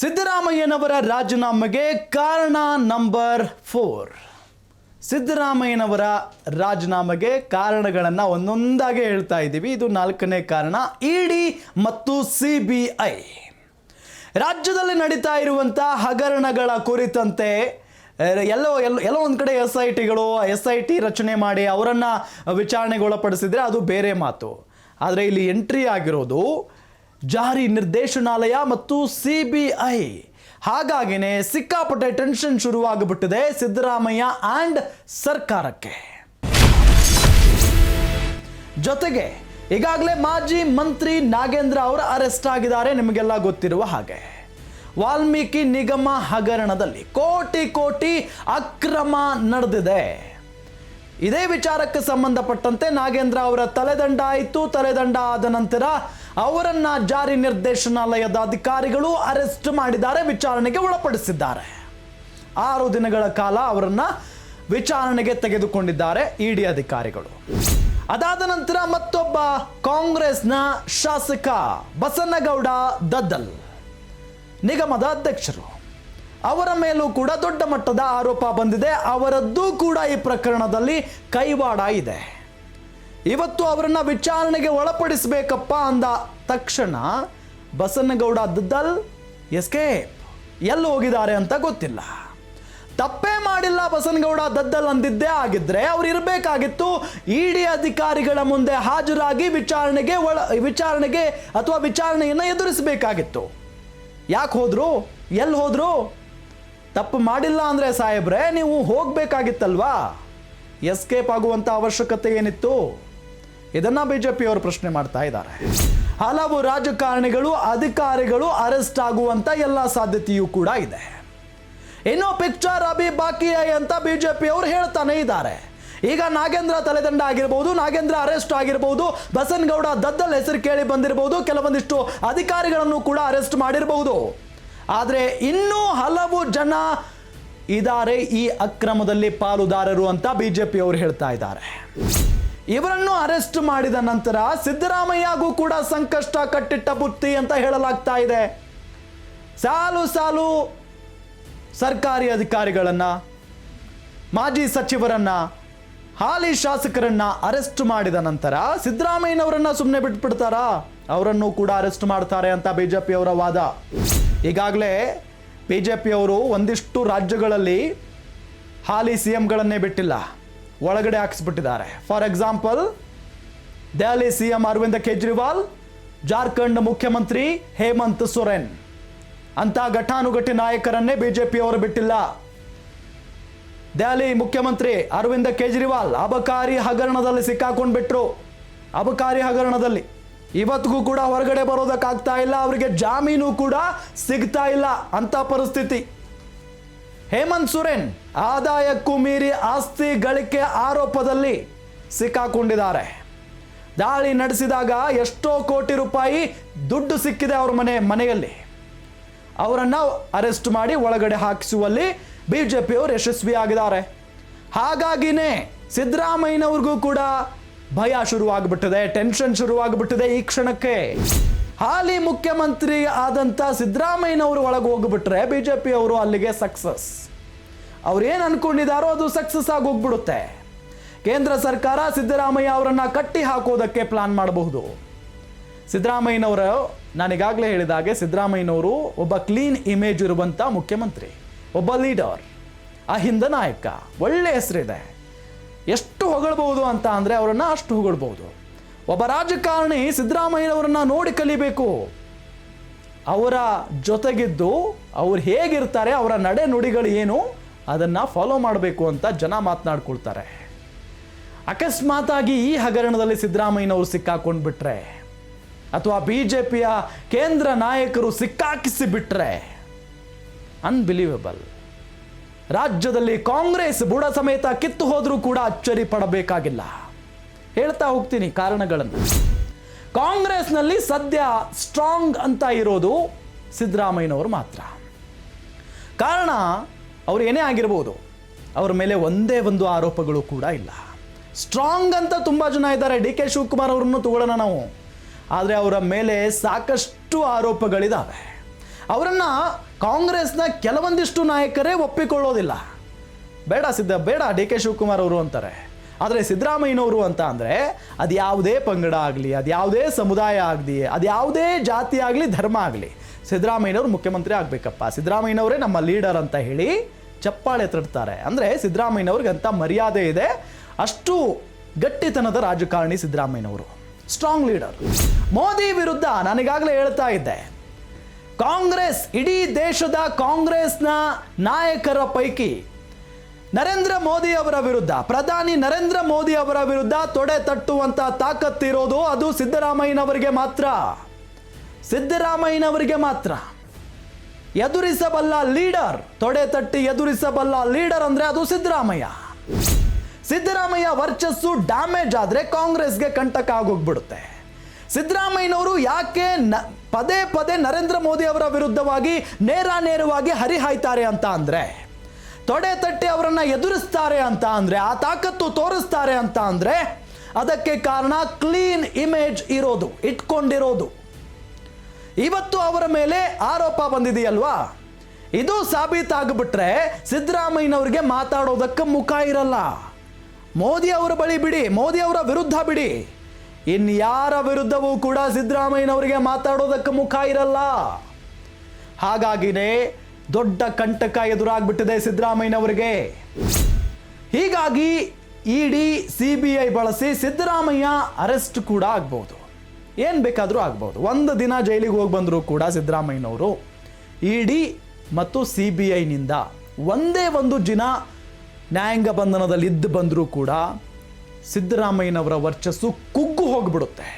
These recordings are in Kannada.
ಸಿದ್ದರಾಮಯ್ಯನವರ ರಾಜೀನಾಮೆಗೆ ಕಾರಣ ನಂಬರ್ ಫೋರ್. ಸಿದ್ದರಾಮಯ್ಯನವರ ರಾಜೀನಾಮೆಗೆ ಕಾರಣಗಳನ್ನು ಒಂದೊಂದಾಗಿ ಹೇಳ್ತಾ ಇದ್ದೀವಿ. ಇದು ನಾಲ್ಕನೇ ಕಾರಣ. ಇಡಿ ಮತ್ತು ಸಿ ಬಿ ಐ ರಾಜ್ಯದಲ್ಲಿ ನಡೀತಾ ಇರುವಂಥ ಹಗರಣಗಳ ಕುರಿತಂತೆ ಎಲ್ಲೋ ಎಲ್ಲೋ ಎಲ್ಲೋ ಒಂದು ಕಡೆ ಎಸ್ ಐ ಟಿಗಳು ಎಸ್ ಐ ಟಿ ರಚನೆ ಮಾಡಿ ಅವರನ್ನು ವಿಚಾರಣೆಗೊಳಪಡಿಸಿದರೆ ಅದು ಬೇರೆ ಮಾತು. ಆದರೆ ಇಲ್ಲಿ ಎಂಟ್ರಿ ಆಗಿರೋದು ಜಾರಿ ನಿರ್ದೇಶನಾಲಯ ಮತ್ತು ಸಿ ಬಿ ಐ. ಹಾಗಾಗಿನೇ ಸಿಕ್ಕಾಪಟ್ಟೆ ಟೆನ್ಷನ್ ಶುರುವಾಗಿಬಿಟ್ಟಿದೆ ಸಿದ್ದರಾಮಯ್ಯ ಆ್ಯಂಡ್ ಸರ್ಕಾರಕ್ಕೆ. ಜೊತೆಗೆ ಈಗಾಗಲೇ ಮಾಜಿ ಮಂತ್ರಿ ನಾಗೇಂದ್ರ ಅವರು ಅರೆಸ್ಟ್ ಆಗಿದ್ದಾರೆ, ನಿಮಗೆಲ್ಲ ಗೊತ್ತಿರುವ ಹಾಗೆ. ವಾಲ್ಮೀಕಿ ನಿಗಮ ಹಗರಣದಲ್ಲಿ ಕೋಟಿ ಕೋಟಿ ಅಕ್ರಮ ನಡೆದಿದೆ. ಇದೇ ವಿಚಾರಕ್ಕೆ ಸಂಬಂಧಪಟ್ಟಂತೆ ನಾಗೇಂದ್ರ ಅವರ ತಲೆದಂಡ ಆಯಿತು. ತಲೆದಂಡ ಆದ ನಂತರ ಅವರನ್ನ ಜಾರಿ ನಿರ್ದೇಶನಾಲಯದ ಅಧಿಕಾರಿಗಳು ಅರೆಸ್ಟ್ ಮಾಡಿದ್ದಾರೆ, ವಿಚಾರಣೆಗೆ ಒಳಪಡಿಸಿದ್ದಾರೆ. ಆರು ದಿನಗಳ ಕಾಲ ಅವರನ್ನ ವಿಚಾರಣೆಗೆ ತೆಗೆದುಕೊಂಡಿದ್ದಾರೆ ಇಡಿ ಅಧಿಕಾರಿಗಳು. ಅದಾದ ನಂತರ ಮತ್ತೊಬ್ಬ ಕಾಂಗ್ರೆಸ್ನ ಶಾಸಕ ಬಸನ್ನಗೌಡ ದದ್ದಲ್, ನಿಗಮದ ಅಧ್ಯಕ್ಷರು. ಅವರ ಮೇಲೂ ಕೂಡ ದೊಡ್ಡ ಮಟ್ಟದ ಆರೋಪ ಬಂದಿದೆ, ಅವರದ್ದು ಕೂಡ ಈ ಪ್ರಕರಣದಲ್ಲಿ ಕೈವಾಡ ಇದೆ. ಇವತ್ತು ಅವರನ್ನ ವಿಚಾರಣೆಗೆ ಒಳಪಡಿಸಬೇಕಪ್ಪ ಅಂದ ತಕ್ಷಣ ಬಸನ್ನಗೌಡ ದದ್ದಲ್ ಎಸ್ಕೇಪ್ ಎಲ್ಲಿ ಹೋಗಿದ್ದಾರೆ ಅಂತ ಗೊತ್ತಿಲ್ಲ. ತಪ್ಪೇ ಮಾಡಿಲ್ಲ ಬಸನಗೌಡ ದದ್ದಲ್ ಅಂದಿದ್ದೇ ಆಗಿದ್ರೆ ಅವ್ರು ಇರಬೇಕಾಗಿತ್ತು. ಇಡಿ ಅಧಿಕಾರಿಗಳ ಮುಂದೆ ಹಾಜರಾಗಿ ವಿಚಾರಣೆಗೆ ಒಳ, ವಿಚಾರಣೆಗೆ ಅಥವಾ ವಿಚಾರಣೆಯನ್ನು ಎದುರಿಸಬೇಕಾಗಿತ್ತು. ಯಾಕೆ ಹೋದ್ರು? ಎಲ್ಲಿ ಹೋದ್ರು? ತಪ್ಪು ಮಾಡಿಲ್ಲ ಅಂದರೆ ಸಾಹೇಬ್ರೆ, ನೀವು ಹೋಗಬೇಕಾಗಿತ್ತಲ್ವಾ? ಎಸ್ಕೇಪ್ ಆಗುವಂಥ ಅವಶ್ಯಕತೆ ಏನಿತ್ತು? ಇದನ್ನ ಬಿಜೆಪಿಯವರು ಪ್ರಶ್ನೆ ಮಾಡ್ತಾ ಇದ್ದಾರೆ. ಹಲವು ರಾಜಕಾರಣಿಗಳು, ಅಧಿಕಾರಿಗಳು ಅರೆಸ್ಟ್ ಆಗುವಂತ ಎಲ್ಲ ಸಾಧ್ಯತೆಯೂ ಕೂಡ ಇದೆ. ಇನ್ನು ಪಿಕ್ಚರ್ ಅಭಿ ಬಾಕಿ ಅಂತ ಬಿಜೆಪಿ ಅವರು ಹೇಳ್ತಾನೆ ಇದ್ದಾರೆ. ಈಗ ನಾಗೇಂದ್ರ ತಲೆದಂಡ ಆಗಿರ್ಬೋದು, ನಾಗೇಂದ್ರ ಅರೆಸ್ಟ್ ಆಗಿರ್ಬೋದು, ಬಸನ್ಗೌಡ ದದ್ದಲ್ ಹೆಸರು ಕೇಳಿ ಬಂದಿರಬಹುದು ಕೆಲವೊಂದಿಷ್ಟು ಅಧಿಕಾರಿಗಳನ್ನು ಕೂಡ ಅರೆಸ್ಟ್ ಮಾಡಿರಬಹುದು ಆದರೆ ಇನ್ನೂ ಹಲವು ಜನ ಇದ್ದಾರೆ ಈ ಅಕ್ರಮದಲ್ಲಿ ಪಾಲುದಾರರು ಅಂತ ಬಿಜೆಪಿ ಅವರು ಹೇಳ್ತಾ ಇದ್ದಾರೆ. ಇವರನ್ನು ಅರೆಸ್ಟ್ ಮಾಡಿದ ನಂತರ ಸಿದ್ದರಾಮಯ್ಯಗೂ ಕೂಡ ಸಂಕಷ್ಟ ಕಟ್ಟಿಟ್ಟ ಬುತ್ತಿ ಅಂತ ಹೇಳಲಾಗ್ತಾ ಇದೆ. ಸಾಲು ಸಾಲು ಸರ್ಕಾರಿ ಅಧಿಕಾರಿಗಳನ್ನ, ಮಾಜಿ ಸಚಿವರನ್ನ, ಹಾಲಿ ಶಾಸಕರನ್ನ ಅರೆಸ್ಟ್ ಮಾಡಿದ ನಂತರ ಸಿದ್ದರಾಮಯ್ಯನವರನ್ನ ಸುಮ್ಮನೆ ಬಿಟ್ಬಿಡ್ತಾರಾ? ಅವರನ್ನು ಕೂಡ ಅರೆಸ್ಟ್ ಮಾಡ್ತಾರೆ ಅಂತ ಬಿಜೆಪಿ ಅವರ ವಾದ. ಈಗಾಗಲೇ ಬಿ ಜೆ ಪಿಯವರು ಒಂದಿಷ್ಟು ರಾಜ್ಯಗಳಲ್ಲಿ ಹಾಲಿ ಸಿ ಎಂಗಳನ್ನೇ ಬಿಟ್ಟಿಲ್ಲ. ಒಳಗಡೆ ಹಾಕಿಸ್ಬಿಟ್ಟಿದ್ದಾರೆ. For example Delhi C M Arvind Kejriwal Jharkhand ಮುಖ್ಯಮಂತ್ರಿ ಹೇಮಂತ್ ಸೊರೆನ್ ಅಂತ ಘಟಾನುಘಟಿ ನಾಯಕರನ್ನೇ ಬಿಜೆಪಿ ಅವರು ಬಿಟ್ಟಿಲ್ಲ. ದೆಹಲಿ ಮುಖ್ಯಮಂತ್ರಿ ಅರವಿಂದ ಕೇಜ್ರಿವಾಲ್ ಅಬಕಾರಿ ಹಗರಣದಲ್ಲಿ ಸಿಕ್ಕಾಕೊಂಡು ಬಿಟ್ರು ಅಬಕಾರಿ ಹಗರಣದಲ್ಲಿ. ಇವತ್ತಿಗೂ ಕೂಡ ಹೊರಗಡೆ ಬರೋದಕ್ಕಾಗ್ತಾ ಇಲ್ಲ, ಅವರಿಗೆ ಜಾಮೀನು ಕೂಡ ಸಿಗ್ತಾ ಇಲ್ಲ ಅಂತ ಪರಿಸ್ಥಿತಿ. ಹೇಮಂತ್ ಸೊರೇನ್ ಆದಾಯಕ್ಕೂ ಮೀರಿ ಆಸ್ತಿ ಗಳಿಕೆ ಆರೋಪದಲ್ಲಿ ಸಿಕ್ಕಾಕೊಂಡಿದ್ದಾರೆ. ದಾಳಿ ನಡೆಸಿದಾಗ ಎಷ್ಟೋ ಕೋಟಿ ರೂಪಾಯಿ ದುಡ್ಡು ಸಿಕ್ಕಿದೆ ಅವ್ರ ಮನೆ, ಮನೆಯಲ್ಲಿ. ಅವರನ್ನು ಅರೆಸ್ಟ್ ಮಾಡಿ ಒಳಗಡೆ ಹಾಕಿಸುವಲ್ಲಿ ಬಿ ಜೆ ಪಿಯವರು ಯಶಸ್ವಿಯಾಗಿದ್ದಾರೆ. ಹಾಗಾಗಿನೇ ಸಿದ್ದರಾಮಯ್ಯನವ್ರಿಗೂ ಕೂಡ ಭಯ ಶುರುವಾಗ್ಬಿಟ್ಟಿದೆ ಟೆನ್ಷನ್ ಶುರುವಾಗ್ಬಿಟ್ಟಿದೆ ಈ ಕ್ಷಣಕ್ಕೆ. ಹಾಲಿ ಮುಖ್ಯಮಂತ್ರಿ ಆದಂಥ ಸಿದ್ದರಾಮಯ್ಯನವರು ಒಳಗೆ ಹೋಗ್ಬಿಟ್ರೆ ಬಿಜೆಪಿ ಅವರು ಅಲ್ಲಿಗೆ ಸಕ್ಸಸ್ ಅವ್ರೇನು ಏನು ಅದು ಸಕ್ಸಸ್ ಆಗಿ ಹೋಗ್ಬಿಡುತ್ತೆ. ಕೇಂದ್ರ ಸರ್ಕಾರ ಸಿದ್ದರಾಮಯ್ಯ ಅವರನ್ನು ಕಟ್ಟಿ ಹಾಕೋದಕ್ಕೆ ಪ್ಲಾನ್ ಮಾಡಬಹುದು. ಸಿದ್ದರಾಮಯ್ಯನವರು ನಾನೀಗಾಗಲೇ ಹೇಳಿದಾಗೆ ಸಿದ್ದರಾಮಯ್ಯನವರು ಒಬ್ಬ ಕ್ಲೀನ್ ಇಮೇಜ್ ಇರುವಂಥ ಮುಖ್ಯಮಂತ್ರಿ, ಒಬ್ಬ ಲೀಡರ್ ಅಹಿಂದ ನಾಯಕ, ಒಳ್ಳೆ ಹೆಸರಿದೆ. ಎಷ್ಟು ಹೊಗಳಬಹುದು ಅಂತ ಅಂದರೆ ಅವರನ್ನು ಅಷ್ಟು ಹೊಗಳ್ಬಹುದು. ಒಬ್ಬ ರಾಜಕಾರಣಿ ಸಿದ್ದರಾಮಯ್ಯವರನ್ನ ನೋಡಿ ಕಲಿಬೇಕು. ಅವರ ಜೊತೆಗಿದ್ದು ಅವ್ರು ಹೇಗಿರ್ತಾರೆ, ಅವರ ನಡೆ ನುಡಿಗಳು ಏನು, ಅದನ್ನು ಫಾಲೋ ಮಾಡಬೇಕು ಅಂತ ಜನ ಮಾತನಾಡ್ಕೊಳ್ತಾರೆ. ಅಕಸ್ಮಾತಾಗಿ ಈ ಹಗರಣದಲ್ಲಿ ಸಿದ್ದರಾಮಯ್ಯನವರು ಸಿಕ್ಕಾಕೊಂಡು ಬಿಟ್ರೆ ಅಥವಾ ಬಿ ಜೆ ಪಿಯ ಕೇಂದ್ರ ನಾಯಕರು ಸಿಕ್ಕಾಕಿಸಿ ಬಿಟ್ರೆ ಅನ್ಬಿಲೀವಬಲ್ ರಾಜ್ಯದಲ್ಲಿ ಕಾಂಗ್ರೆಸ್ ಬುಡ ಸಮೇತ ಕಿತ್ತು ಹೋದರೂ ಕೂಡ ಅಚ್ಚರಿ ಪಡಬೇಕಾಗಿಲ್ಲ. ಹೇಳ್ತಾ ಹೋಗ್ತೀನಿ ಕಾರಣಗಳನ್ನು. ಕಾಂಗ್ರೆಸ್ನಲ್ಲಿ ಸದ್ಯ ಸ್ಟ್ರಾಂಗ್ ಅಂತ ಇರೋದು ಸಿದ್ದರಾಮಯ್ಯನವರು ಮಾತ್ರ. ಕಾರಣ, ಅವರು ಏನೇ ಆಗಿರ್ಬೋದು, ಅವರ ಮೇಲೆ ಒಂದೇ ಒಂದು ಆರೋಪಗಳು ಕೂಡ ಇಲ್ಲ. ಸ್ಟ್ರಾಂಗ್ ಅಂತ ತುಂಬ ಜನ ಇದ್ದಾರೆ. ಡಿ ಕೆ ಶಿವಕುಮಾರ್ ಅವರನ್ನು ತಗೊಳ್ಳೋಣ ನಾವು. ಆದರೆ ಅವರ ಮೇಲೆ ಸಾಕಷ್ಟು ಆರೋಪಗಳಿದ್ದಾವೆ ಅವರನ್ನು ಕಾಂಗ್ರೆಸ್ನ ಕೆಲವೊಂದಿಷ್ಟು ನಾಯಕರೇ ಒಪ್ಪಿಕೊಳ್ಳೋದಿಲ್ಲ. ಬೇಡ ಸಿದ್ಧ, ಬೇಡ ಡಿ ಕೆ ಶಿವಕುಮಾರ್ ಅವರು ಅಂತಾರೆ. ಆದರೆ ಸಿದ್ದರಾಮಯ್ಯನವರು ಅಂತ ಅಂದರೆ ಅದು ಯಾವುದೇ ಪಂಗಡ ಆಗಲಿ, ಅದು ಯಾವುದೇ ಸಮುದಾಯ ಆಗಲಿ, ಅದು ಯಾವುದೇ ಜಾತಿ ಆಗಲಿ, ಧರ್ಮ ಆಗಲಿ, ಸಿದ್ದರಾಮಯ್ಯನವರು ಮುಖ್ಯಮಂತ್ರಿ ಆಗಬೇಕಪ್ಪ. ಸಿದ್ದರಾಮಯ್ಯನವರೇ ನಮ್ಮ ಲೀಡರ್ ಅಂತ ಹೇಳಿ ಚಪ್ಪಾಳೆ ತಡ್ತಾರೆ. ಅಂದರೆ ಸಿದ್ದರಾಮಯ್ಯನವ್ರಿಗೆ ಅಂತ ಮರ್ಯಾದೆ ಇದೆ. ಅಷ್ಟು ಗಟ್ಟಿತನದ ರಾಜಕಾರಣಿ ಸಿದ್ದರಾಮಯ್ಯನವರು. ಸ್ಟ್ರಾಂಗ್ ಲೀಡರ್ ಮೋದಿ ವಿರುದ್ಧ ನನಗಾಗಲೇ ಹೇಳ್ತಾ ಇದ್ದೆ. ಕಾಂಗ್ರೆಸ್, ಇಡೀ ದೇಶದ ಕಾಂಗ್ರೆಸ್ನ ನಾಯಕರ ಪೈಕಿ ನರೇಂದ್ರ ಮೋದಿ ಅವರ ವಿರುದ್ಧ, ಪ್ರಧಾನಿ ನರೇಂದ್ರ ಮೋದಿ ಅವರ ವಿರುದ್ಧ ತೊಡೆ ತಟ್ಟುವಂತ ತಾಕತ್ತಿರೋದು ಅದು ಸಿದ್ದರಾಮಯ್ಯನವರಿಗೆ ಮಾತ್ರ. ಸಿದ್ದರಾಮಯ್ಯನವರಿಗೆ ಮಾತ್ರ. ಎದುರಿಸಬಲ್ಲ ಲೀಡರ್, ತೊಡೆ ತಟ್ಟಿ ಎದುರಿಸಬಲ್ಲ ಲೀಡರ್ ಅಂದ್ರೆ ಅದು ಸಿದ್ದರಾಮಯ್ಯ. ಸಿದ್ದರಾಮಯ್ಯ ವರ್ಚಸ್ಸು ಡ್ಯಾಮೇಜ್ ಆದ್ರೆ ಕಾಂಗ್ರೆಸ್ಗೆ ಕಂಟಕ ಆಗೋಗ್ಬಿಡುತ್ತೆ. ಸಿದ್ದರಾಮಯ್ಯನವರು ಯಾಕೆ ಪದೇ ಪದೇ ನರೇಂದ್ರ ಮೋದಿ ಅವರ ವಿರುದ್ಧವಾಗಿ ನೇರ ನೇರವಾಗಿ ಹರಿಹಾಯ್ತಾರೆ ಅಂತ ಅಂದ್ರೆ ತೊಡೆ ತಟ್ಟಿ ಅವರನ್ನು ಎದುರಿಸ್ತಾರೆ ಅಂತ ಅಂದ್ರೆ, ಆ ತಾಕತ್ತು ತೋರಿಸ್ತಾರೆ ಅಂತ ಅಂದ್ರೆ, ಅದಕ್ಕೆ ಕಾರಣ ಕ್ಲೀನ್ ಇಮೇಜ್ ಇರೋದು, ಇಟ್ಕೊಂಡಿರೋದು. ಇವತ್ತು ಅವರ ಮೇಲೆ ಆರೋಪ ಬಂದಿದೆಯಲ್ವಾ? ಇದು ಸಾಬೀತಾಗ್ಬಿಟ್ರೆ ಸಿದ್ದರಾಮಯ್ಯನವ್ರಿಗೆ ಮಾತಾಡೋದಕ್ಕೆ ಮುಖ ಇರಲ್ಲ. ಮೋದಿ ಅವರ ಬಳಿ ಬಿಡಿ, ಮೋದಿ ಅವರ ವಿರುದ್ಧ ಬಿಡಿ. ಇನ್ಯಾರ ವಿರುದ್ಧವೂ ಕೂಡ ಸಿದ್ದರಾಮಯ್ಯನವರಿಗೆ ಮಾತಾಡೋದಕ್ಕೆ ಮುಖ ಇರಲ್ಲ. ಹಾಗಾಗಿನೇ ದೊಡ್ಡ ಕಂಟಕ ಎದುರಾಗ್ಬಿಟ್ಟಿದೆ ಸಿದ್ದರಾಮಯ್ಯನವರಿಗೆ. ಹೀಗಾಗಿ ಇಡಿ ಸಿ ಬಿ ಐ ಬಳಸಿ ಸಿದ್ದರಾಮಯ್ಯ ಅರೆಸ್ಟ್ ಕೂಡ ಆಗ್ಬೋದು. ಏನು ಬೇಕಾದರೂ ಆಗ್ಬೋದು. ಒಂದು ದಿನ ಜೈಲಿಗೆ ಹೋಗಿ ಬಂದರೂ ಕೂಡ ಸಿದ್ದರಾಮಯ್ಯನವರು ಇಡಿ ಮತ್ತು ಸಿ ಬಿ ಐನಿಂದ ಒಂದೇ ಒಂದು ದಿನ ನ್ಯಾಯಾಂಗ ಬಂಧನದಲ್ಲಿ ಇದ್ದು ಬಂದರೂ ಕೂಡ ಸಿದ್ದರಾಮಯ್ಯನವರ ವರ್ಚಸ್ಸು ಕುಗ್ಗು ಹೋಗ್ಬಿಡುತ್ತೆ.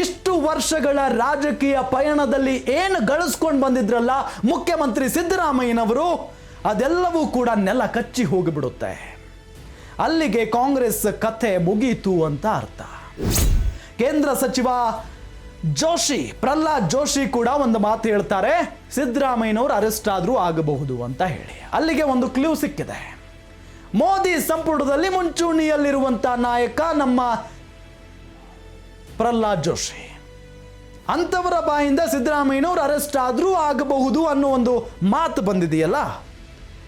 ಇಷ್ಟು ವರ್ಷಗಳ ರಾಜಕೀಯ ಪಯಣದಲ್ಲಿ ಏನು ಗಳಿಸ್ಕೊಂಡು ಬಂದಿದ್ರಲ್ಲ ಮುಖ್ಯಮಂತ್ರಿ ಸಿದ್ದರಾಮಯ್ಯನವರು, ಅದೆಲ್ಲವೂ ಕೂಡ ನೆಲ ಕಚ್ಚಿ ಹೋಗಿಬಿಡುತ್ತೆ. ಅಲ್ಲಿಗೆ ಕಾಂಗ್ರೆಸ್ ಕಥೆ ಮುಗೀತು ಅಂತ ಅರ್ಥ. ಕೇಂದ್ರ ಸಚಿವ ಜೋಶಿ, ಪ್ರಹ್ಲಾದ್ ಜೋಶಿ ಕೂಡ ಒಂದು ಮಾತು ಹೇಳ್ತಾರೆ, ಸಿದ್ದರಾಮಯ್ಯನವರು ಅರೆಸ್ಟ್ ಆದರೂ ಆಗಬಹುದು ಅಂತ ಹೇಳಿ. ಅಲ್ಲಿಗೆ ಒಂದು ಕ್ಲೂ ಸಿಕ್ಕಿದೆ. ಮೋದಿ ಸಂಪುಟದಲ್ಲಿ ಮುಂಚೂಣಿಯಲ್ಲಿರುವಂಥ ನಾಯಕ ನಮ್ಮ ಪ್ರಹ್ಲಾದ್ ಜೋಶಿ. ಅಂಥವರ ಬಾಯಿಂದ ಸಿದ್ದರಾಮಯ್ಯನವರು ಅರೆಸ್ಟ್ ಆದರೂ ಆಗಬಹುದು ಅನ್ನೋ ಒಂದು ಮಾತು ಬಂದಿದೆಯಲ್ಲ?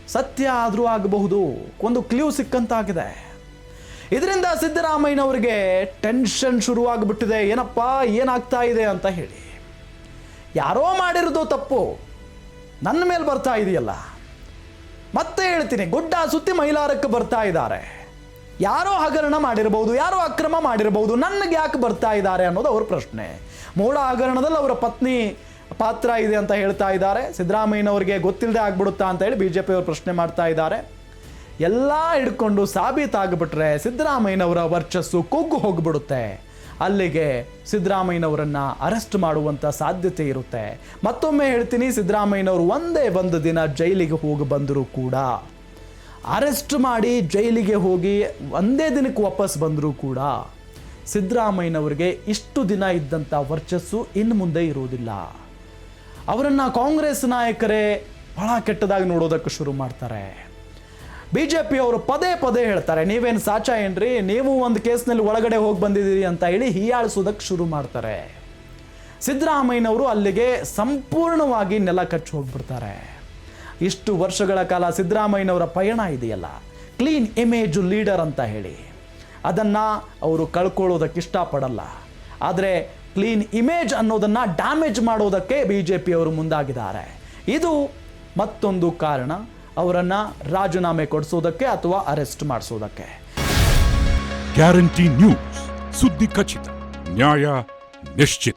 ಸತ್ಯ ಆದರೂ ಆಗಬಹುದು. ಒಂದು ಕ್ಲೂ ಸಿಕ್ಕಂತಾಗಿದೆ. ಇದರಿಂದ ಸಿದ್ದರಾಮಯ್ಯನವರಿಗೆ ಟೆನ್ಷನ್ ಶುರುವಾಗ್ಬಿಟ್ಟಿದೆ. ಏನಪ್ಪ, ಏನಾಗ್ತಾ ಇದೆ ಅಂತ ಹೇಳಿ. ಯಾರೋ ಮಾಡಿರೋದು ತಪ್ಪು. ನನ್ನ ಮೇಲೆ ಬರ್ತಾ ಇದೆಯಲ್ಲ? ಮತ್ತೆ ಹೇಳ್ತೀನಿ, ಗುಡ್ಡ ಸುತ್ತಿ ಮೈಲಾರಕ್ಕೆ ಬರ್ತಾ ಇದ್ದಾರೆ. ಯಾರೋ ಹಗರಣ ಮಾಡಿರಬಹುದು, ಯಾರೋ ಅಕ್ರಮ ಮಾಡಿರಬಹುದು, ನನಗೆ ಯಾಕೆ ಬರ್ತಾ ಇದ್ದಾರೆ ಅನ್ನೋದು ಅವ್ರ ಪ್ರಶ್ನೆ. ಮೂಢ ಹಗರಣದಲ್ಲಿ ಅವರ ಪತ್ನಿ ಪಾತ್ರ ಇದೆ ಅಂತ ಹೇಳ್ತಾ ಇದ್ದಾರೆ. ಸಿದ್ದರಾಮಯ್ಯನವರಿಗೆ ಗೊತ್ತಿಲ್ಲದೆ ಆಗ್ಬಿಡುತ್ತಾ ಅಂತ ಹೇಳಿ ಬಿ ಜೆ ಪಿಯವರು ಪ್ರಶ್ನೆ ಮಾಡ್ತಾ ಇದ್ದಾರೆ. ಎಲ್ಲ ಹಿಡ್ಕೊಂಡು ಸಾಬೀತಾಗ್ಬಿಟ್ರೆ ಸಿದ್ದರಾಮಯ್ಯನವರ ವರ್ಚಸ್ಸು ಕುಗ್ಗು ಹೋಗ್ಬಿಡುತ್ತೆ. ಅಲ್ಲಿಗೆ ಸಿದ್ದರಾಮಯ್ಯನವರನ್ನು ಅರೆಸ್ಟ್ ಮಾಡುವಂಥ ಸಾಧ್ಯತೆ ಇರುತ್ತೆ. ಮತ್ತೊಮ್ಮೆ ಹೇಳ್ತೀನಿ, ಸಿದ್ದರಾಮಯ್ಯನವರು ಒಂದೇ ಒಂದು ದಿನ ಜೈಲಿಗೆ ಹೋಗಿ ಬಂದರೂ ಕೂಡ ಅರೆಸ್ಟ್ ಮಾಡಿ ಜೈಲಿಗೆ ಹೋಗಿ ಒಂದೇ ದಿನಕ್ಕೆ ವಾಪಸ್ ಬಂದರೂ ಕೂಡ ಸಿದ್ದರಾಮಯ್ಯನವರಿಗೆ ಇಷ್ಟು ದಿನ ಇದ್ದಂಥ ವರ್ಚಸ್ಸು ಇನ್ನು ಮುಂದೆ ಇರುವುದಿಲ್ಲ. ಅವರನ್ನು ಕಾಂಗ್ರೆಸ್ ನಾಯಕರೇ ಬಹಳ ಕೆಟ್ಟದಾಗಿ ನೋಡೋದಕ್ಕೆ ಶುರು ಮಾಡ್ತಾರೆ. ಬಿ ಜೆ ಪಿಯವರು ಪದೇ ಪದೇ ಹೇಳ್ತಾರೆ, ನೀವೇನು ಸಾಚ ಏನ್ರಿ? ನೀವು ಒಂದು ಕೇಸ್ನಲ್ಲಿ ಒಳಗಡೆ ಹೋಗಿ ಬಂದಿದ್ದೀರಿ ಅಂತ ಹೇಳಿ ಹೀಯಾಳಿಸೋದಕ್ಕೆ ಶುರು ಮಾಡ್ತಾರೆ. ಸಿದ್ದರಾಮಯ್ಯನವರು ಅಲ್ಲಿಗೆ ಸಂಪೂರ್ಣವಾಗಿ ನೆಲ ಕಚ್ಚಿ ಹೋಗ್ಬಿಡ್ತಾರೆ. ಇಷ್ಟು ವರ್ಷಗಳ ಕಾಲ ಸಿದ್ದರಾಮಯ್ಯನವರ ಪಯಣ ಇದೆಯಲ್ಲ? ಕ್ಲೀನ್ ಇಮೇಜು ಲೀಡರ್ ಅಂತ ಹೇಳಿ. ಅದನ್ನು ಅವರು ಕಳ್ಕೊಳ್ಳೋದಕ್ಕೆ ಇಷ್ಟಪಡಲ್ಲ. ಆದರೆ ಕ್ಲೀನ್ ಇಮೇಜ್ ಅನ್ನೋದನ್ನು ಡ್ಯಾಮೇಜ್ ಮಾಡೋದಕ್ಕೆ ಬಿ ಜೆ ಪಿಯವರು ಮುಂದಾಗಿದ್ದಾರೆ. ಇದು ಮತ್ತೊಂದು ಕಾರಣ ಅವರನ್ನು ರಾಜೀನಾಮೆ ಕೊಡಿಸೋದಕ್ಕೆ ಅಥವಾ ಅರೆಸ್ಟ್ ಮಾಡಿಸೋದಕ್ಕೆ. ಗ್ಯಾರಂಟಿ ನ್ಯೂಸ್ ಸುದ್ದಿ ಖಚಿತ ನ್ಯಾಯ ನಿಶ್ಚಿತ